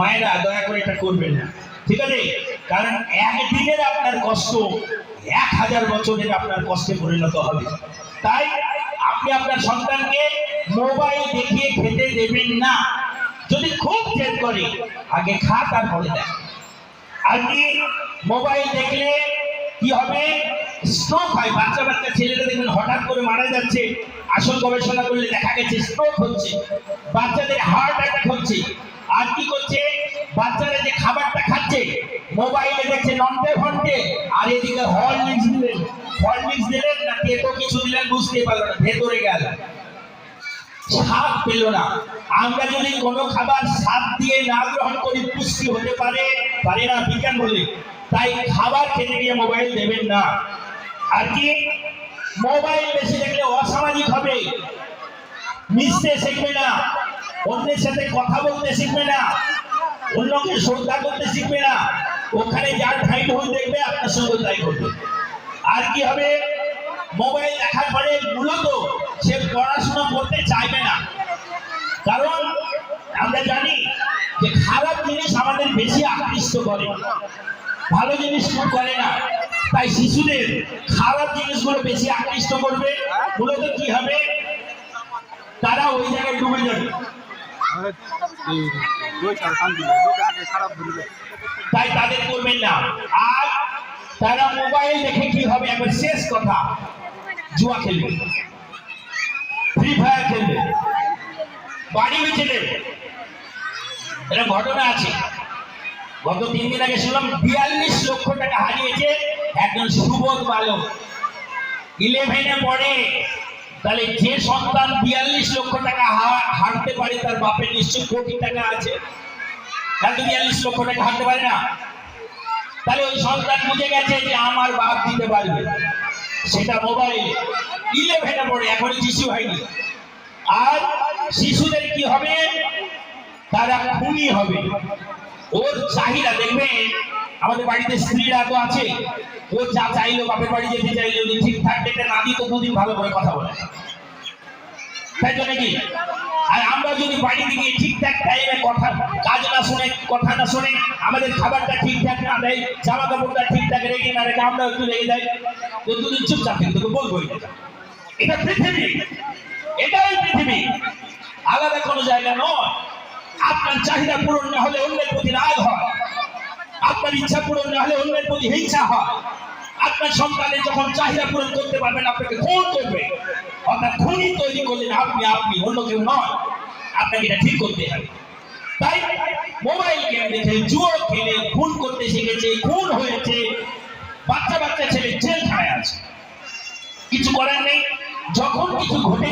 মায়েরা দয়া করে এটা করবেন না। ঠিক আছে? কারণ একদিনের আপনার কষ্ট, এক হাজার বছরের আপনার কষ্টে পরিণত হবে। তাই আপনি আপনার সন্তানকে মোবাইল দেখিয়ে খেতে দেবেন না। যদি খুব জেদ করে, আগে খা, তারপরে দেখ। কি মোবাইল দেখলে কি হবে? স্ট্রোক হয়। বাচ্চা বাচ্চা ছেলেরা দেখবেন হঠাৎ করে মারা যাচ্ছে। আসল গবেষণা করলে দেখা গেছে স্ট্রোক হচ্ছে। বাচ্চাদের হার্ট অ্যাটাক হচ্ছে। আর কি বাচ্চারা যে খাবারটা খাচ্ছে, মোবাইলে দেখছে নন্টে ফন্টে আর এদিকে হরলিক্স দিলেন। হরলিক্স দিলেন না, তেতো কিছু দিলেন, বুঝতেই পারল না, ভেতরে গেল। স্বাদ পেল না। আমরা যদি কোনো খাবার স্বাদ দিয়ে না গ্রহণ করি, পুষ্টি হতে পারে পারে না, বিজ্ঞান বলে। তাই খাবার খেতে গিয়ে মোবাইল দেবেন না। আর কি? মোবাইল বেশি দেখলে অসামাজিক হবে। মিশতে শিখবে না। অন্যের সাথে কথা বলতে শিখবে না। অন্যকে শ্রদ্ধা করতে শিখবে না। ওখানে যার ঠাই ঢোল দেখবে, আপনার সঙ্গে তাই করবে। আর কি হবে? মোবাইল দেখার পরে মূলত সে পড়াশোনা করতে চাইবে না। কারণ আমরা জানি যে খারাপ জিনিস আমাদের বেশি আকৃষ্ট করে। ভালো জিনিস করে না। তাই শিশুদের খারাপ জিনিসগুলো বেশি আকৃষ্ট করবে। মূলত কি হবে? তারা ওই জায়গায় ডুবে যাবে। তাই তাদের করবেন না। আর তারা মোবাইল দেখে কি হবে একবার শেষ কথা, জুয়া খেলবে। ফ্রি ফায়ার খেলবে। বাড়ি বেঁচে ঘটনা আছে। গত তিন দিন আগে শুনলাম বিয়াল্লিশ লক্ষ টাকা হারিয়েছে একজন সুবোধ বালক। ইলেভেনে পড়ে। তাহলে যে সন্তান বিয়াল্লিশ লক্ষ টাকা হারতে পারে তার বাপের নিশ্চয় কোটি টাকা আছে। বিয়াল্লিশ লক্ষ টাকা হারতে পারে না। তাহলে ওই সন্তান বুঝে গেছে যে আমার বাপ দিতে পারবে। সেটা মোবাইল ইলেভেনে পড়ে, এখন শিশু হয়নি। আর শিশুদের কি হবে? তারা খুনি হবে। ওর চাহিদা, দেখবেন, আমাদের বাড়িতে স্ত্রীরা তো আছে। ও যা চাইলো বাপের বাড়ি যেতে চাইলো যদি ঠিকঠাক ডেটে না দিত দুদিন ভালো করে কথা বলে। তাই তো নাকি আর আমরা যদি বাড়ি থেকে ঠিকঠাক টাইমে কথা, কাজ না শুনে, কথা না শুনে, আমাদের খাবারটা ঠিকঠাক না দেয় জামা কাপড়টা ঠিকঠাক রেখে না রেখে আমরা একটু রেখে যাই, তো দুদিন চুপচাপ তোকে বলব এটা। এটা পৃথিবী। এটাই পৃথিবী। আলাদা কোনো জায়গা নয়। আপনার চাহিদা পূরণ না হলে অন্যের প্রতি রাগ হয়। আপনার ইচ্ছা পূরণ না হলে অন্যের প্রতি হিংসা হয়। আপনার সন্তানের যখন চাহিদা পূরণ করতে পারবেন, আপনাকে খুন করবে। অর্থাৎ খুনি তৈরি করলেন আপনি আপনি অন্য কেউ নয় আপনাকে এটা ঠিক করতে হবে। তাই মোবাইল গেম দেখে জুয়ো খেলে খুন করতে শিখেছে, খুন হয়েছে। বাচ্চা বাচ্চা ছেলে জেল খায় আছে কিছু করার নেই। যখন কিছু ঘটে